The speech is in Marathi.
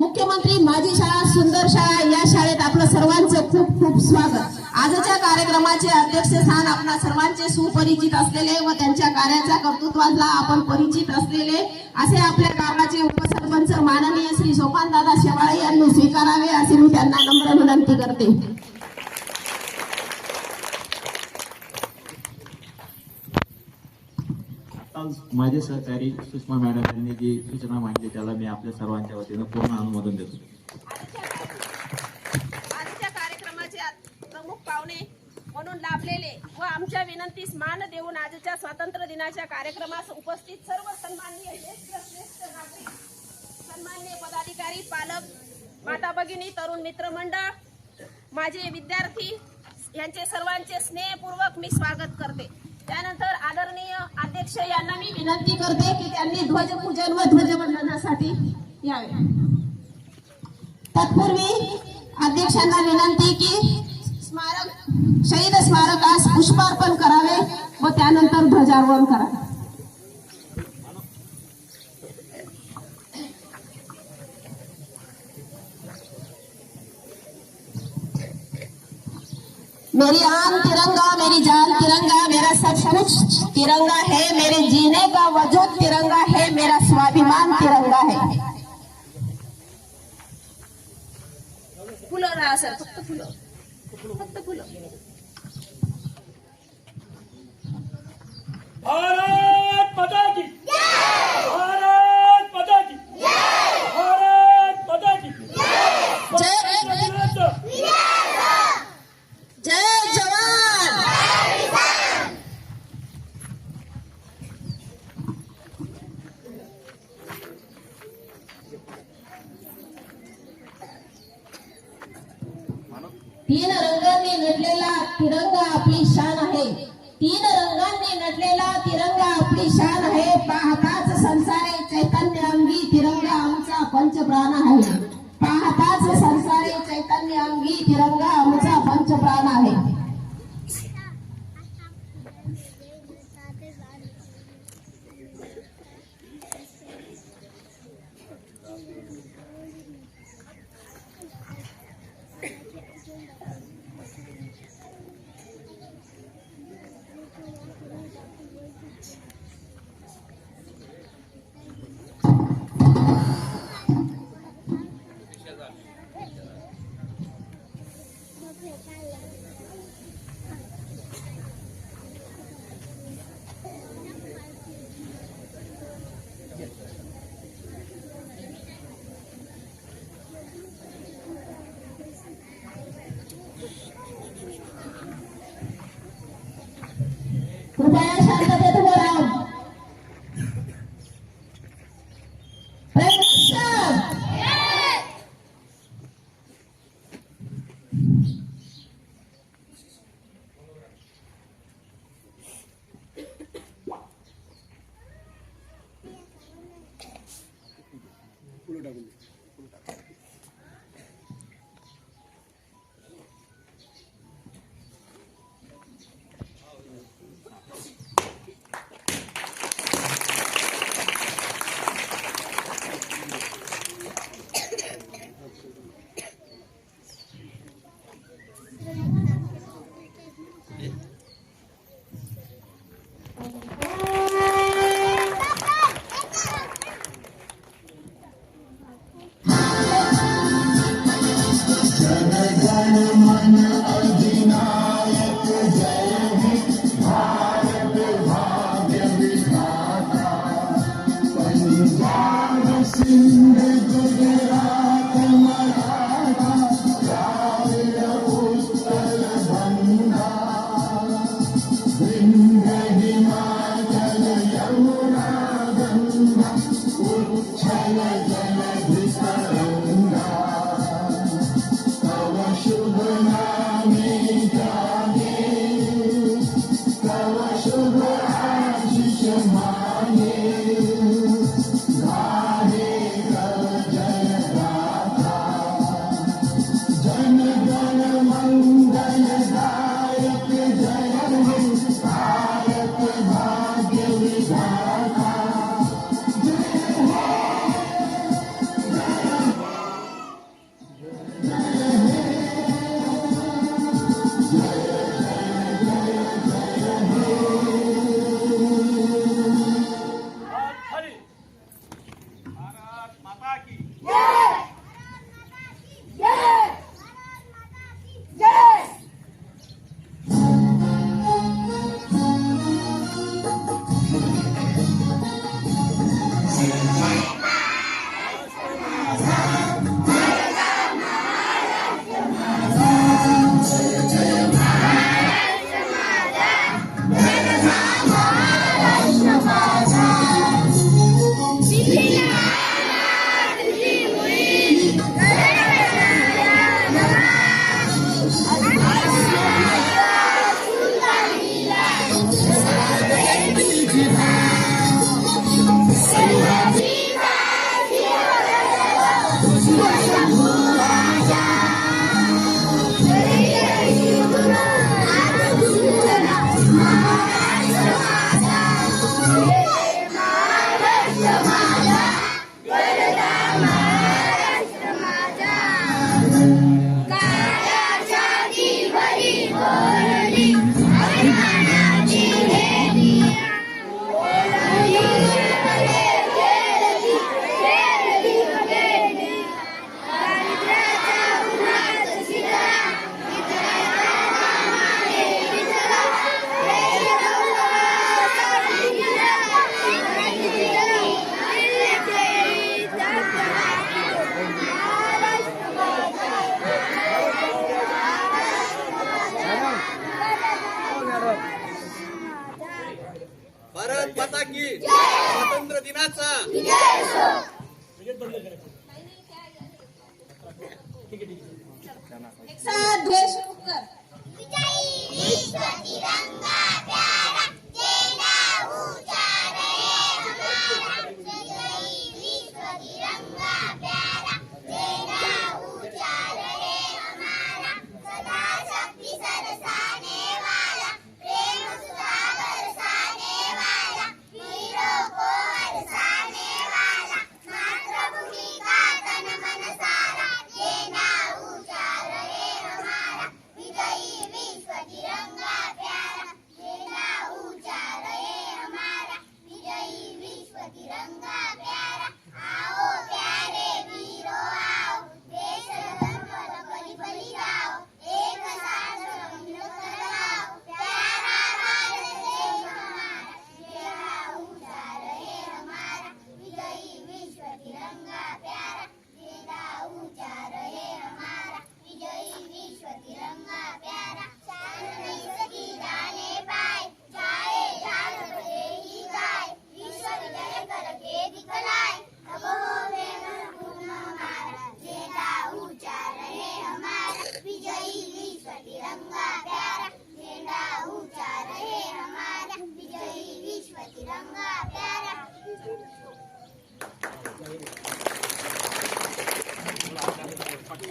मुख्यमंत्री माझी शाळा सुंदर शाळा या शाळेत आपलं सर्वांचं खूप खूप स्वागत. आजच्या कार्यक्रमाचे अध्यक्षस्थान आपणा सर्वांचे सुपरिचित असलेले व त्यांच्या कार्याच्या कर्तृत्वाला आपण परिचित असलेले असे आपल्या गावाचे उपसरपंच माननीय श्री सोपानदादा शेवाळे यांनी स्वीकारावे असे मी त्यांना नम्र विनंती करते. माझे सहकारी सुषमा मॅडम यांनी जी सूचना मांडली त्याला मी आपल्या सर्वांच्या वतीनं पूर्ण अनुमोदन देतो. आजच्या कार्यक्रमाचे प्रमुख पाहुणे म्हणून लाभलेले व आमच्या विनंतीस मान देऊन आजच्या स्वातंत्र्य दिनाच्या कार्यक्रमास उपस्थित सर्व सन्माननीय ज्येष्ठ नागरिक पदाधिकारी पालक माता भगिनी तरुण मित्रमंडळ माझे विद्यार्थी यांचे सर्वांचे स्नेहपूर्वक मी स्वागत करते. त्यानंतर आदरणीय अध्यक्ष यांना मी विनंती करते की त्यांनी ध्वजपूजन व ध्वजवंदनासाठी यावे. तत्पूर्वी अध्यक्षांना विनंती की स्मारक शहीद स्मारकास पुष्पार्पण करावे व त्यानंतर ध्वजारोहण करावे. मेरी आम तिरंगा मेरी जान तिरंगा मेरा सब कुछ तिरंगा है मेरे जीने का वजूद तिरंगा है मेरा स्वाभिमान तिरंगा है। फुलो रहा सर फक्त फुलं। फक्त फुलं। भारत तिरंगा आपली शान आहे. तीन रंगांनी नटलेला तिरंगा आपली शान आहे. espectáculo. दिनाचा. एक साथ सुरू कर. विजयी विश्व तिरंगा.